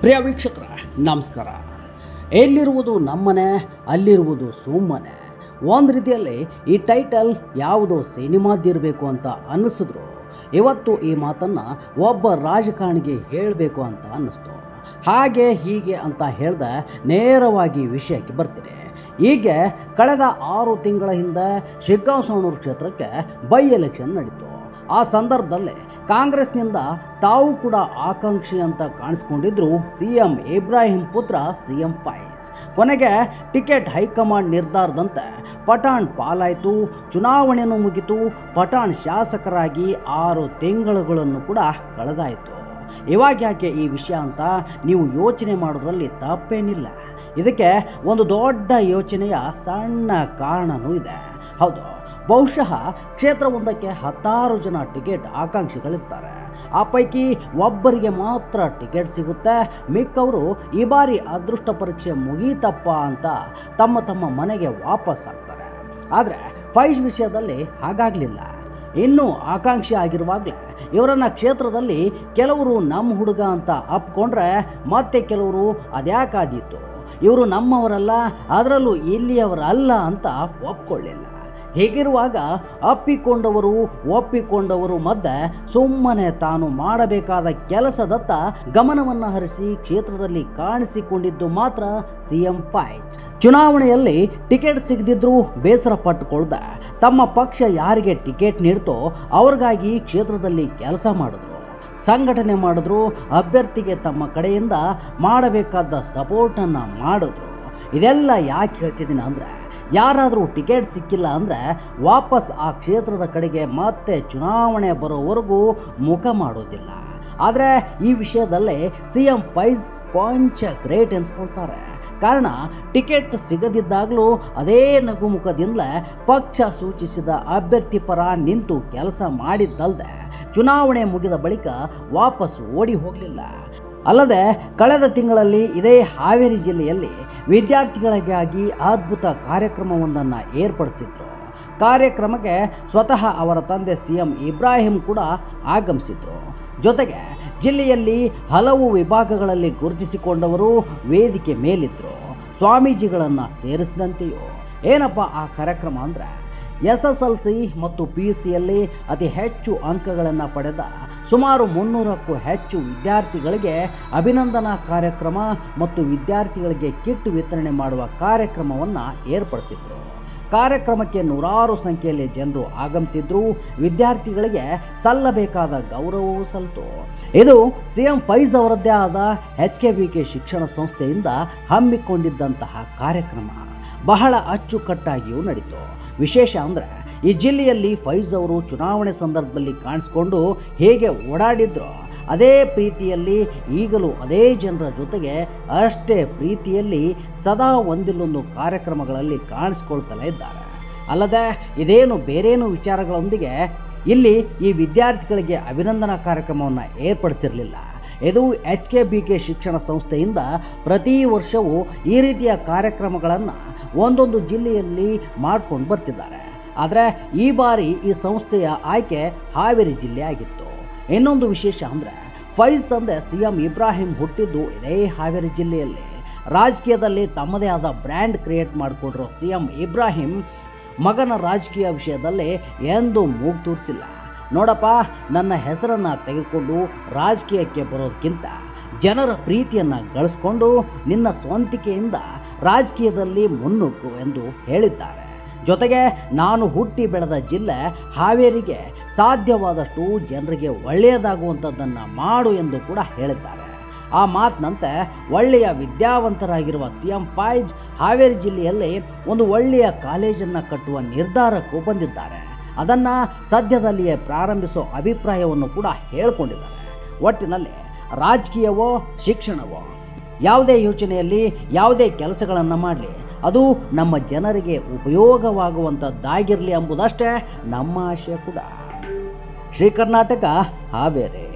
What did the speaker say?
ಪ್ರಿಯ ವೀಕ್ಷಕರ, ನಮಸ್ಕಾರ. ಎಲ್ಲಿರುವುದು ನಮ್ಮನೆ, ಅಲ್ಲಿರುವುದು ಸುಮ್ಮನೆ. ಒಂದು ರೀತಿಯಲ್ಲಿ ಈ ಟೈಟಲ್ ಯಾವುದೋ ಸಿನಿಮಾದಿರಬೇಕು ಅಂತ ಅನ್ನಿಸಿದ್ರು. ಇವತ್ತು ಈ ಮಾತನ್ನು ಒಬ್ಬ ರಾಜಕಾರಣಿಗೆ ಹೇಳಬೇಕು ಅಂತ ಅನ್ನಿಸ್ತು. ಹಾಗೆ ಹೀಗೆ ಅಂತ ಹೇಳ್ದ ನೇರವಾಗಿ ವಿಷಯಕ್ಕೆ ಬರ್ತೀನಿ. ಹೀಗೆ ಕಳೆದ ಆರು ತಿಂಗಳ ಹಿಂದೆ ಶಿಗ್ಗಾಂವ್ ಕ್ಷೇತ್ರಕ್ಕೆ ಬೈ ಎಲೆಕ್ಷನ್ ನಡೀತು. ಆ ಸಂದರ್ಭದಲ್ಲಿ ಕಾಂಗ್ರೆಸ್ನಿಂದ ತಾವು ಕೂಡ ಆಕಾಂಕ್ಷಿ ಅಂತ ಕಾಣಿಸ್ಕೊಂಡಿದ್ರು ಸಿ ಎಂ ಇಬ್ರಾಹಿಂ ಪುತ್ರ ಸಿ ಎಂ ಫೈಸ್ ಕೊನೆಗೆ ಟಿಕೆಟ್ ಹೈಕಮಾಂಡ್ ನಿರ್ಧಾರದಂತೆ ಪಠಾಣ್ ಪಾಲಾಯಿತು ಚುನಾವಣೆಯನ್ನು ಮುಗಿತು, ಪಠಾಣ್ ಶಾಸಕರಾಗಿ ಆರು ತಿಂಗಳುಗಳನ್ನು ಕೂಡ ಕಳೆದಾಯಿತು. ಇವಾಗ ಯಾಕೆ ಈ ವಿಷಯ ಅಂತ ನೀವು ಯೋಚನೆ ಮಾಡೋದ್ರಲ್ಲಿ ತಪ್ಪೇನಿಲ್ಲ. ಇದಕ್ಕೆ ಒಂದು ದೊಡ್ಡ ಯೋಚನೆಯ ಸಣ್ಣ ಕಾರಣವೂ ಇದೆ. ಹೌದು ಬಹುಶಃ ಕ್ಷೇತ್ರವೊಂದಕ್ಕೆ ಹತ್ತಾರು ಜನ ಟಿಕೆಟ್ ಆಕಾಂಕ್ಷಿಗಳಿರ್ತಾರೆ. ಆ ಪೈಕಿ ಒಬ್ಬರಿಗೆ ಮಾತ್ರ ಟಿಕೆಟ್ ಸಿಗುತ್ತೆ. ಮಿಕ್ಕವರು ಈ ಬಾರಿ ಅದೃಷ್ಟ ಪರೀಕ್ಷೆ ಮುಗೀತಪ್ಪ ಅಂತ ತಮ್ಮ ತಮ್ಮ ಮನೆಗೆ ವಾಪಸ್ ಆಗ್ತಾರೆ. ಆದರೆ ಫೈಜ್ ವಿಷಯದಲ್ಲಿ ಹಾಗಾಗಲಿಲ್ಲ. ಇನ್ನೂ ಆಕಾಂಕ್ಷಿ ಆಗಿರುವಾಗಲೇ ಇವರನ್ನ ಕ್ಷೇತ್ರದಲ್ಲಿ ಕೆಲವರು ನಮ್ಮ ಹುಡುಗ ಅಂತ ಅಪ್ಕೊಂಡ್ರೆ ಮತ್ತೆ ಕೆಲವರು ಅದ್ಯಾಕಾದೀತು. ಇವರು ನಮ್ಮವರಲ್ಲ, ಅದರಲ್ಲೂ ಇಲ್ಲಿಯವರಲ್ಲ ಅಂತ ಒಪ್ಕೊಳ್ಳಿಲ್ಲ. ಹೀಗಿರುವಾಗ ಅಪ್ಪಿಕೊಂಡವರು ಒಪ್ಪಿಕೊಂಡವರು ಮಧ್ಯೆ ಸುಮ್ಮನೆ ತಾನು ಮಾಡಬೇಕಾದ ಕೆಲಸದತ್ತ ಗಮನವನ್ನು ಹರಿಸಿ ಕ್ಷೇತ್ರದಲ್ಲಿ ಕಾಣಿಸಿಕೊಂಡಿದ್ದು ಮಾತ್ರ ಸಿಎಂ ಫೈಜ್. ಚುನಾವಣೆಯಲ್ಲಿ ಟಿಕೆಟ್ ಸಿಗದಿದ್ರೂ ಬೇಸರ ಪಟ್ಟುಕೊಳ್ದೆ. ತಮ್ಮ ಪಕ್ಷ ಯಾರಿಗೆ ಟಿಕೆಟ್ ನೀಡ್ತೋ ಅವ್ರಿಗಾಗಿ ಕ್ಷೇತ್ರದಲ್ಲಿ ಕೆಲಸ ಮಾಡಿದ್ರು. ಸಂಘಟನೆ ಮಾಡಿದ್ರು, ಅಭ್ಯರ್ಥಿಗೆ ತಮ್ಮ ಕಡೆಯಿಂದ ಮಾಡಬೇಕಾದ ಸಪೋರ್ಟನ್ನು ಮಾಡಿದ್ರು. ಇದೆಲ್ಲ ಯಾಕೆ ಹೇಳ್ತಿದ್ದೀನಿ ಅಂದರೆ, ಯಾರಾದರೂ ಟಿಕೆಟ್ ಸಿಕ್ಕಿಲ್ಲ ಅಂದರೆ ವಾಪಸ್ ಆ ಕ್ಷೇತ್ರದ ಕಡೆಗೆ ಮತ್ತೆ ಚುನಾವಣೆ ಬರೋವರೆಗೂ ಮುಖ ಮಾಡೋದಿಲ್ಲ. ಆದರೆ ಈ ವಿಷಯದಲ್ಲಿ ಸಿ ಎಂ ಫೈಜ್ ಕೊಂಚ ಗ್ರೇಟ್ ಎನ್ಸ್ಕೊಳ್ತಾರೆ. ಕಾರಣ ಟಿಕೆಟ್ ಸಿಗದಿದ್ದಾಗಲೂ ಅದೇ ನಗುಮುಖದಿಂದಲೇ ಪಕ್ಷ ಸೂಚಿಸಿದ ಅಭ್ಯರ್ಥಿ ಪರ ನಿಂತು ಕೆಲಸ ಮಾಡಿದ್ದಲ್ಲದೆ ಚುನಾವಣೆ ಮುಗಿದ ಬಳಿಕ ವಾಪಸ್ ಓಡಿ ಹೋಗಲಿಲ್ಲ. ಅಲ್ಲದೆ ಕಳೆದ ತಿಂಗಳಲ್ಲಿ ಇದೇ ಹಾವೇರಿ ಜಿಲ್ಲೆಯಲ್ಲಿ ವಿದ್ಯಾರ್ಥಿಗಳಿಗಾಗಿ ಅದ್ಭುತ ಕಾರ್ಯಕ್ರಮವೊಂದನ್ನು ಏರ್ಪಡಿಸಿದ್ರು. ಕಾರ್ಯಕ್ರಮಕ್ಕೆ ಸ್ವತಃ ಅವರ ತಂದೆ ಸಿ ಎಂ ಇಬ್ರಾಹಿಂ ಕೂಡ ಆಗಮಿಸಿದ್ರು. ಜೊತೆಗೆ ಜಿಲ್ಲೆಯಲ್ಲಿ ಹಲವು ವಿಭಾಗಗಳಲ್ಲಿ ಗುರುತಿಸಿಕೊಂಡವರು ವೇದಿಕೆ ಮೇಲಿದ್ದರು ಸ್ವಾಮೀಜಿಗಳನ್ನು ಸೇರಿಸಿದಂತೆಯೂ. ಏನಪ್ಪ ಆ ಕಾರ್ಯಕ್ರಮ ಅಂದರೆ? ಎಸ್ ಎಸ್ ಎಲ್ ಸಿ ಮತ್ತು ಪಿ ಯು ಸಿಯಲ್ಲಿ ಅತಿ ಹೆಚ್ಚು ಅಂಕಗಳನ್ನು ಪಡೆದ ಸುಮಾರು ಮುನ್ನೂರಕ್ಕೂ ಹೆಚ್ಚು ವಿದ್ಯಾರ್ಥಿಗಳಿಗೆ ಅಭಿನಂದನಾ ಕಾರ್ಯಕ್ರಮ ಮತ್ತು ವಿದ್ಯಾರ್ಥಿಗಳಿಗೆ ಕಿಟ್ ವಿತರಣೆ ಮಾಡುವ ಕಾರ್ಯಕ್ರಮವನ್ನು ಏರ್ಪಡಿಸಿದ್ರು. ಕಾರ್ಯಕ್ರಮಕ್ಕೆ ನೂರಾರು ಸಂಖ್ಯೆಯಲ್ಲಿ ಜನರು ಆಗಮಿಸಿದ್ರು. ವಿದ್ಯಾರ್ಥಿಗಳಿಗೆ ಸಲ್ಲಬೇಕಾದ ಗೌರವವೂ ಸಲ್ತು. ಇದು ಸಿ ಎಂ ಫೈಜ್ ಅವರದ್ದೇ ಆದ ಎಚ್ ಕೆ ವಿ ಕೆ ಶಿಕ್ಷಣ ಸಂಸ್ಥೆಯಿಂದ ಹಮ್ಮಿಕೊಂಡಿದ್ದಂತಹ ಕಾರ್ಯಕ್ರಮ. ಬಹಳ ಅಚ್ಚುಕಟ್ಟಾಗಿಯೂ ನಡೀತು. ವಿಶೇಷ ಅಂದರೆ ಈ ಜಿಲ್ಲೆಯಲ್ಲಿ ಫೈಜ್ ಅವರು ಚುನಾವಣೆ ಸಂದರ್ಭದಲ್ಲಿ ಕಾಣಿಸ್ಕೊಂಡು ಹೇಗೆ ಓಡಾಡಿದ್ರು. ಅದೇ ಪ್ರೀತಿಯಲ್ಲಿ ಈಗಲೂ ಅದೇ ಜನರ ಜೊತೆಗೆ ಅಷ್ಟೇ ಪ್ರೀತಿಯಲ್ಲಿ ಸದಾ ಒಂದಿಲ್ಲೊಂದು ಕಾರ್ಯಕ್ರಮಗಳಲ್ಲಿ ಕಾಣಿಸ್ಕೊಳ್ತಲೇ ಇದ್ದಾರೆ. ಅಲ್ಲದೆ ಇದೇನು ಬೇರೇನು ವಿಚಾರಗಳೊಂದಿಗೆ ಇಲ್ಲಿ ಈ ವಿದ್ಯಾರ್ಥಿಗಳಿಗೆ ಅಭಿನಂದನಾ ಕಾರ್ಯಕ್ರಮವನ್ನು ಏರ್ಪಡಿಸಿರಲಿಲ್ಲ. ಇದು ಎಚ್ ಕೆ ಬಿ ಕೆ ಶಿಕ್ಷಣ ಸಂಸ್ಥೆಯಿಂದ ಪ್ರತಿ ವರ್ಷವೂ ಈ ರೀತಿಯ ಕಾರ್ಯಕ್ರಮಗಳನ್ನು ಒಂದೊಂದು ಜಿಲ್ಲೆಯಲ್ಲಿ ಮಾಡ್ಕೊಂಡು ಬರ್ತಿದ್ದಾರೆ. ಆದರೆ ಈ ಬಾರಿ ಈ ಸಂಸ್ಥೆಯ ಆಯ್ಕೆ ಹಾವೇರಿ ಜಿಲ್ಲೆ ಆಗಿತ್ತು. ಇನ್ನೊಂದು ವಿಶೇಷ ಅಂದರೆ ಫೈಜ್ ತಂದೆ ಸಿ ಎಂ ಇಬ್ರಾಹಿಂ ಹುಟ್ಟಿದ್ದು ಇದೇ ಹಾವೇರಿ ಜಿಲ್ಲೆಯಲ್ಲಿ. ರಾಜಕೀಯದಲ್ಲಿ ತಮ್ಮದೇ ಆದ ಬ್ರ್ಯಾಂಡ್ ಕ್ರಿಯೇಟ್ ಮಾಡಿಕೊಂಡಿರೋ ಸಿ ಎಂ ಇಬ್ರಾಹಿಂ ಮಗನ ರಾಜಕೀಯ ವಿಷಯದಲ್ಲಿ ಎಂದೂ ಮೂಗು ತೂರಿಸಿಲ್ಲ. ನೋಡಪ್ಪ, ನನ್ನ ಹೆಸರನ್ನು ತೆಗೆದುಕೊಂಡು ರಾಜಕೀಯಕ್ಕೆ ಬರೋದಕ್ಕಿಂತ ಜನರ ಪ್ರೀತಿಯನ್ನು ಗಳಿಸ್ಕೊಂಡು ನಿನ್ನ ಸ್ವಂತಿಕೆಯಿಂದ ರಾಜಕೀಯದಲ್ಲಿ ಮುನ್ನುಗ್ಗು ಎಂದು ಹೇಳಿದ್ದಾರೆ. ಜೊತೆಗೆ ನಾನು ಹುಟ್ಟಿ ಬೆಳೆದ ಜಿಲ್ಲೆ ಹಾವೇರಿಗೆ ಸಾಧ್ಯವಾದಷ್ಟು ಜನರಿಗೆ ಒಳ್ಳೆಯದಾಗುವಂಥದ್ದನ್ನು ಮಾಡು ಎಂದು ಕೂಡ ಹೇಳಿದ್ದಾರೆ. ಆ ಮಾತಿನಂತೆ ಒಳ್ಳೆಯ ವಿದ್ಯಾವಂತರಾಗಿರುವ ಸಿ ಎಂ ಫೈಜ್ ಹಾವೇರಿ ಜಿಲ್ಲೆಯಲ್ಲಿ ಒಂದು ಒಳ್ಳೆಯ ಕಾಲೇಜನ್ನು ಕಟ್ಟುವ ನಿರ್ಧಾರಕ್ಕೂ ಬಂದಿದ್ದಾರೆ. ಅದನ್ನು ಸದ್ಯದಲ್ಲಿಯೇ ಪ್ರಾರಂಭಿಸೋ ಅಭಿಪ್ರಾಯವನ್ನು ಕೂಡ ಹೇಳಿಕೊಂಡಿದ್ದಾರೆ. ಒಟ್ಟಿನಲ್ಲಿ ರಾಜಕೀಯವೋ ಶಿಕ್ಷಣವೋ ಯಾವುದೇ ಯೋಚನೆಯಲ್ಲಿ ಯಾವುದೇ ಕೆಲಸಗಳನ್ನು ಮಾಡಲಿ. ಅದು ನಮ್ಮ ಜನರಿಗೆ ಉಪಯೋಗವಾಗುವಂಥದ್ದಾಗಿರಲಿ ಎಂಬುದಷ್ಟೇ ನಮ್ಮ ಆಶಯ ಕೂಡ. ಶ್ರೀ ಕರ್ನಾಟಕ ಹಾವೇರಿ.